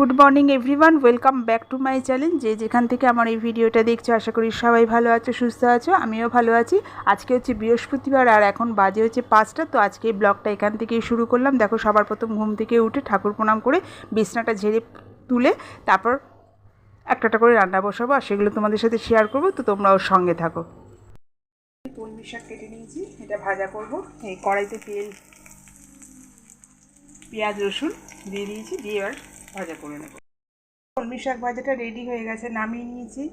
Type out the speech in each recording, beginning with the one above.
Good morning everyone, welcome back to my channel. যে যেখান থেকে আমার এই ভিডিওটা দেখছ, আশা করি সবাই ভালো আছো, সুস্থ আছো, আমিও ভালো আছি। আজকে হচ্ছে বৃহস্পতিবার আর এখন বাজে হচ্ছে পাঁচটা, তো আজকে এই ব্লগটা এখান থেকেই শুরু করলাম। দেখো, সবার প্রথম ঘুম থেকে উঠে ঠাকুর প্রণাম করে বিছনাটা ঝেড়ে তুলে তারপর একটা করে রান্না বসাবো আর সেগুলো তোমাদের সাথে শেয়ার করব, তো তোমরাও সঙ্গে থাকো। কলমি শাক কেটে নিয়েছি, এটা ভাজা করব। এই কড়াইতে তেল, পেঁয়াজ, রসুন দিয়ে দিয়েছি, দিয়ে এবার ভাজা করে নেব। কলমি শাক ভাজাটা রেডি হয়ে গেছে নামিয়ে নিয়েছি।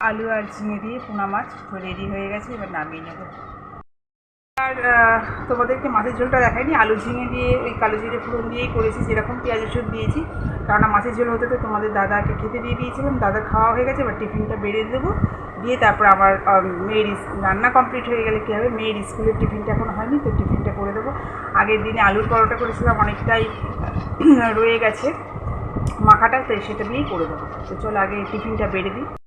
আলু আর ঝিঙে দিয়ে পোনা মাছ রেডি হয়ে গেছে এবার নামিয়ে নেব। আর তোমাদেরকে মাছের ঝোলটা দেখাইনি আলু ঝিঙে দিয়ে ওই কালো জিরে ফোড়ন দিয়েই করেছি যেরকম পেঁয়াজ রসুন দিয়েছি। কারণ মাছের ঝোল হতে তো তোমাদের দাদাকে খেতে দিয়ে দিয়েছিলাম দাদা খাওয়া হয়ে গেছে এবার টিফিনটা বেড়ে দেবো। দিয়ে তারপর আমার আম, মেয়ের রান্না কমপ্লিট হয়ে গেলে কী হবে? মেয়ের স্কুলের টিফিনটা এখন হয়নি তো টিফিনটা করে দেবো। আগের দিনে আলুর পরোটা করেছিলাম, অনেকটাই রয়ে গেছে মাখাটা, তো সেটা দিয়েই করে দেবো। তো চলো আগে টিফিনটা বেড়ে দিই।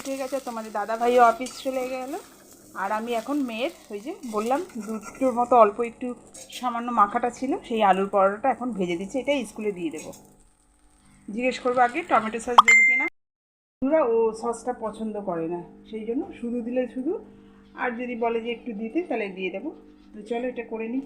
পিঠে গেছে, তোমাদের দাদা ভাইও অফিস চলে গেল। আর আমি এখন মেয়ের, ওই যে বললাম, দুটোর মতো অল্প একটু সামান্য মাখাটা ছিল, সেই আলুর পরোটাটা এখন ভেজে দিচ্ছি এটা স্কুলে দিয়ে দেবো। জিজ্ঞেস করব আগে, টমেটো সস দেবো কিনা? বন্ধুরা ও সসটা পছন্দ করে না, সেই জন্য শুধু দিলে শুধু। আর যদি বলে যে একটু দিতে, তাহলে দিয়ে দেবো। তো চলো এটা করে নিই।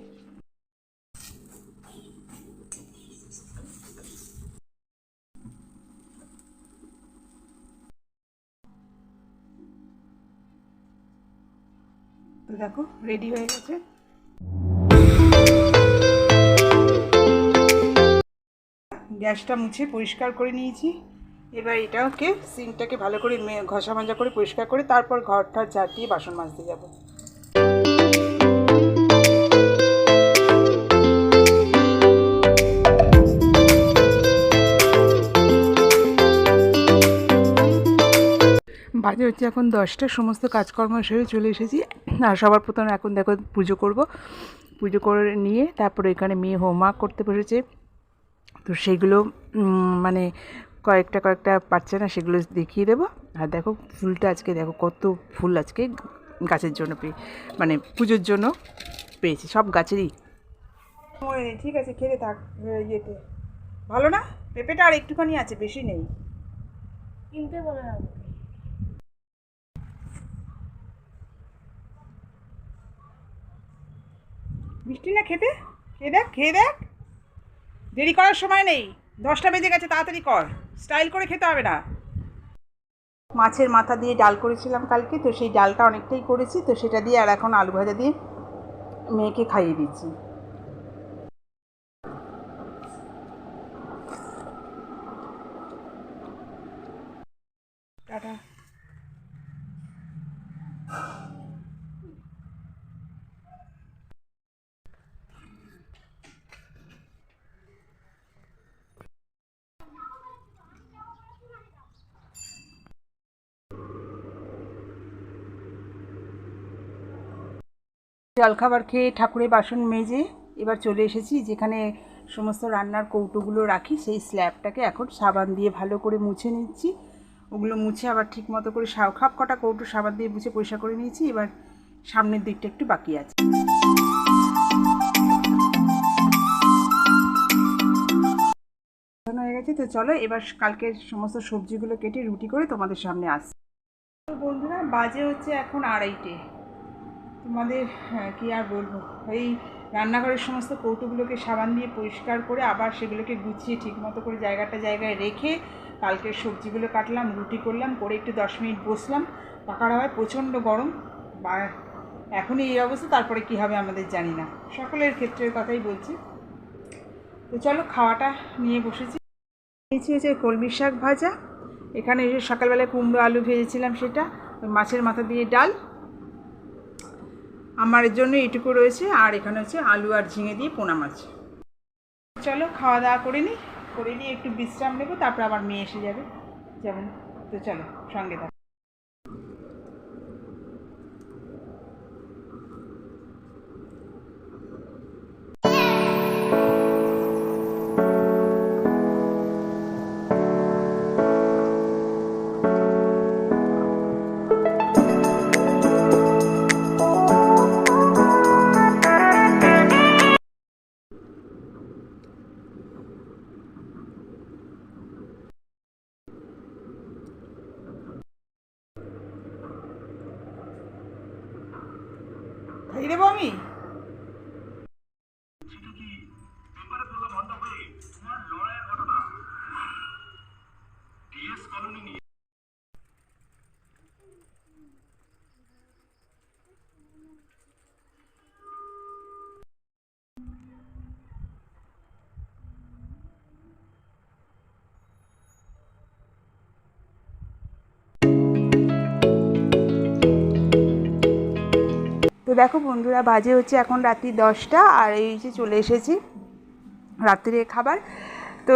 দেখো রেডি হয়ে গেছে। গ্যাসটা মুছে পরিষ্কার করে নিয়েছি। এবার এটাকে সিঙ্কটাকে ভালো করে ঘষা মাজা করে পরিষ্কার করে তারপর ঘর ঘরটা ঝাঁটিয়ে বাসন মাজতে যাব। বাজে হচ্ছে এখন দশটা। সমস্ত কাজকর্ম সেরে চলে এসেছি। আর সবার প্রথমে এখন দেখো পুজো করব। পুজো করে নিয়ে তারপরে এখানে মেয়ে হোমওয়ার্ক করতে বসেছে। তো সেগুলো মানে কয়েকটা কয়েকটা পারছে না সেগুলো দেখিয়ে দেবো। আর দেখো ফুলটা আজকে দেখো কত ফুল আজকে গাছের জন্য পেয়ে মানে পুজোর জন্য পেয়েছি সব গাছেরই। ঠিক আছে খেলে থাক ইয়েতে। ভালো না? পেঁপেটা আর একটুখানি আছে বেশি নেই। কিনতে বলে রাখো মিষ্টি না খেতে? খেয়ে দেখ খেয়ে দেখ। দেরি করার সময় নেই। দশটা বেজে গেছে, তাড়াতাড়ি কর। স্টাইল করে খেতে হবে না। মাছের মাথা দিয়ে ডাল করেছিলাম কালকে, তো সেই ডালটা অনেকটাই করেছি, তো সেটা দিয়ে আর এখন আলু ভাজা দিয়ে মেয়েকে খাইয়ে দিচ্ছি। টাটা। জলখাবার খেয়ে ঠাকুরের বাসন মেজে এবার চলে এসেছি, যেখানে সমস্ত রান্নার কৌটোগুলো রাখি। সেই স্ল্যাবটাকে এখন সাবান দিয়ে ভালো করে মুছে নিচ্ছি। ওগুলো মুছে আবার ঠিক মতো করে খাপ কটা কৌটো সাবান দিয়ে মুছে পরিষ্কার করে নিয়েছি। এবার সামনের দিকটা একটু বাকি আছে। হয়ে গেছে, তো চলো এবার কালকে সমস্ত সবজিগুলো কেটে রুটি করে তোমাদের সামনে আসছি বন্ধুরা, বাজে হচ্ছে এখন আড়াইটে। তোমাদের হ্যাঁ, কি আর বলব? এই রান্নাঘরের সমস্ত কৌটোগুলোকে সাবান দিয়ে পরিষ্কার করে আবার সেগুলোকে গুছিয়ে ঠিকমতো করে জায়গাটা জায়গায় রেখে কালকে সবজিগুলো কাটলাম রুটি করলাম করে একটু দশ মিনিট বসলাম। পাকার হয় প্রচণ্ড গরম। বা এখনই এই অবস্থা তারপরে কি হবে আমাদের জানি না। সকলের ক্ষেত্রের কথাই বলছি। তো চলো খাওয়াটা নিয়ে বসেছি। নিয়েছি হচ্ছে কলমি শাক ভাজা। এখানে সকালবেলায় কুমড়ো আলু ভেজেছিলাম সেটা মাছের মাথা দিয়ে ডাল। আমার জন্য এটুকু রয়েছে, আর এখানে হচ্ছে আলু আর ঝিঙে দিয়ে পোনা মাছ। চলো খাওয়া দাওয়া করে নিই করে নিই একটু বিশ্রাম নেব, তারপর আবার মেয়ে এসে যাবে। যেমন, তো চলো, সঙ্গে থাকো। খাইয়ে দেবো আমি দেখো বন্ধুরা, বাজে হচ্ছে এখন রাত্রি দশটা, আর এই যে চলে এসেছি রাত্রে খাবার। তো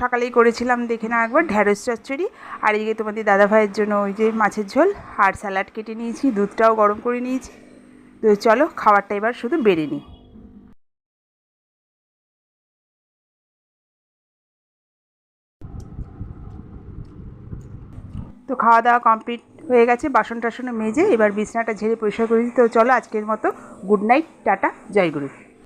সকালেই করেছিলাম, দেখে না একবার ঢ্যাঁড়স চচ্চড়ি। আর এই যে তোমাদের দাদা ভাইয়ের জন্য ওই যে মাছের ঝোল, আর স্যালাড কেটে নিয়েছি, দুধটাও গরম করে নিয়েছি। তো চলো, খাবারটা এবার শুধু বেড়ে নিই। তো খাওয়া দাওয়া কমপ্লিট হয়ে গেছে বাসন টাসনে মেজে এবার বিছনাটা ঝেড়ে পরিষ্কার করে দিই। তো চলো আজকের মতো গুড নাইট, টাটা জয়গুরু